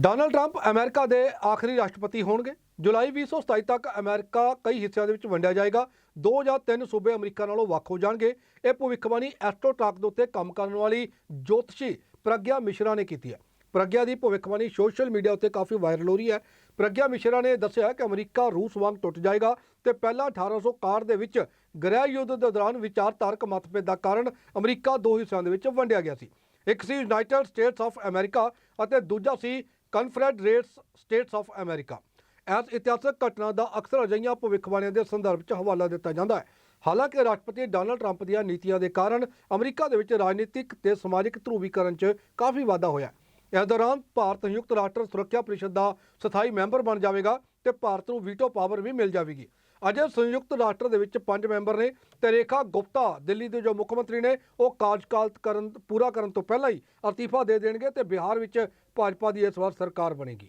Donald Trump America ਦੇ ਆਖਰੀ ਰਾਸ਼ਟਰਪਤੀ ਹੋਣਗੇ। ਜੁਲਾਈ 2027 ਤੱਕ ਅਮਰੀਕਾ ਕਈ ਹਿੱਸਿਆਂ ਦੇ ਵਿੱਚ ਵੰਡਿਆ ਜਾਏਗਾ। ਦੋ ਜਾਂ ਤਿੰਨ ਸੂਬੇ ਅਮਰੀਕਾ ਨਾਲੋਂ ਵੱਖ ਹੋ ਜਾਣਗੇ। ਇਹ ਭਵਿੱਖਬਾਣੀ ਐਸਟ੍ਰੋਟਾਕ ਦੇ ਉੱਤੇ ਕੰਮ ਕਰਨ ਵਾਲੀ ਜੋਤਸ਼ੀ ਪ੍ਰਗਿਆ ਮਿਸ਼ਰਾ ਨੇ ਕੀਤੀ ਹੈ। ਪ੍ਰਗਿਆ ਦੀ ਭਵਿੱਖਬਾਣੀ ਸੋਸ਼ਲ ਮੀਡੀਆ ਉੱਤੇ ਕਾਫੀ ਵਾਇਰਲ ਹੋ ਰਹੀ ਹੈ। ਪ੍ਰਗਿਆ ਮਿਸ਼ਰਾ ਨੇ ਦੱਸਿਆ ਕਿ ਅਮਰੀਕਾ ਰੂਸ ਵਾਂਗ ਟੁੱਟ ਜਾਏਗਾ ਤੇ ਪਹਿਲਾਂ 1861 ਦੇ ਵਿੱਚ ਗ੍ਰਹਿ ਯੁੱਧ ਦੇ ਦੌਰਾਨ ਵਿਚਾਰਧਾਰਕ ਮਤਭੇਦ ਦਾ ਕਾਰਨ ਅਮਰੀਕਾ ਦੋ ਹਿੱਸਿਆਂ ਦੇ ਵਿੱਚ ਵੰਡਿਆ ਗਿਆ ਸੀ। ਇੱਕ ਸੀ ਯੂਨਾਈਟਿਡ ਸਟੇਟਸ ਆਫ ਅਮਰੀਕਾ ਅਤੇ ਦੂਜਾ ਸੀ ਕਨਫੈਡਰੇਟਸ ਸਟੇਟਸ ਆਫ ਅਮਰੀਕਾ ਇਸ ਇਤਿਹਾਸਕ ਘਟਨਾ ਦਾ ਅਕਸਰ ਅਜਿਹੀਆਂ ਭਵਿੱਖਬਾਣੀਆਂ ਦੇ ਸੰਦਰਭ 'ਚ ਹਵਾਲਾ ਦਿੱਤਾ ਜਾਂਦਾ ਹੈ। ਹਾਲਾਂਕਿ ਰਾਸ਼ਟਰਪਤੀ ਡੋਨਲਡ ਟਰੰਪ ਦੀਆਂ ਨੀਤੀਆਂ ਦੇ ਕਾਰਨ ਅਮਰੀਕਾ ਦੇ ਵਿੱਚ ਰਾਜਨੀਤਿਕ ਤੇ ਸਮਾਜਿਕ ਧਰੂਵੀਕਰਨ 'ਚ ਕਾਫੀ ਵਾਧਾ ਹੋਇਆ ਇਸ ਦੌਰਾਨ ਭਾਰਤ ਸੰਯੁਕਤ ਰਾਸ਼ਟਰ ਸੁਰੱਖਿਆ ਪਰਿਸ਼ਦ ਦਾ ਸਥਾਈ ਮੈਂਬਰ ਬਣ ਜਾਵੇਗਾ ਤੇ ਭਾਰਤ ਨੂੰ ਵੀਟੋ ਪਾਵਰ ਵੀ ਮਿਲ ਜਾਵੇਗੀ। ਅਜੇ ਸੰਯੁਕਤ ਰਾਸ਼ਟਰ ਦੇ ਵਿੱਚ ਪੰਜ ਮੈਂਬਰ ਨੇ ਤੇ ਰੇਖਾ ਗੁਪਤਾ ਦਿੱਲੀ ਦੇ ਜੋ ਮੁੱਖ ਮੰਤਰੀ ਨੇ, ਉਹ ਕਾਰਜਕਾਲ ਕਰਨ, ਪੂਰਾ ਕਰਨ ਤੋਂ ਪਹਿਲਾਂ ਹੀ ਅਸਤੀਫਾ ਦੇ ਦੇਣਗੇ ਤੇ ਬਿਹਾਰ ਵਿੱਚ ਭਾਜਪਾ ਦੀ ਇਸ ਵਾਰ ਸਰਕਾਰ ਬਣੇਗੀ।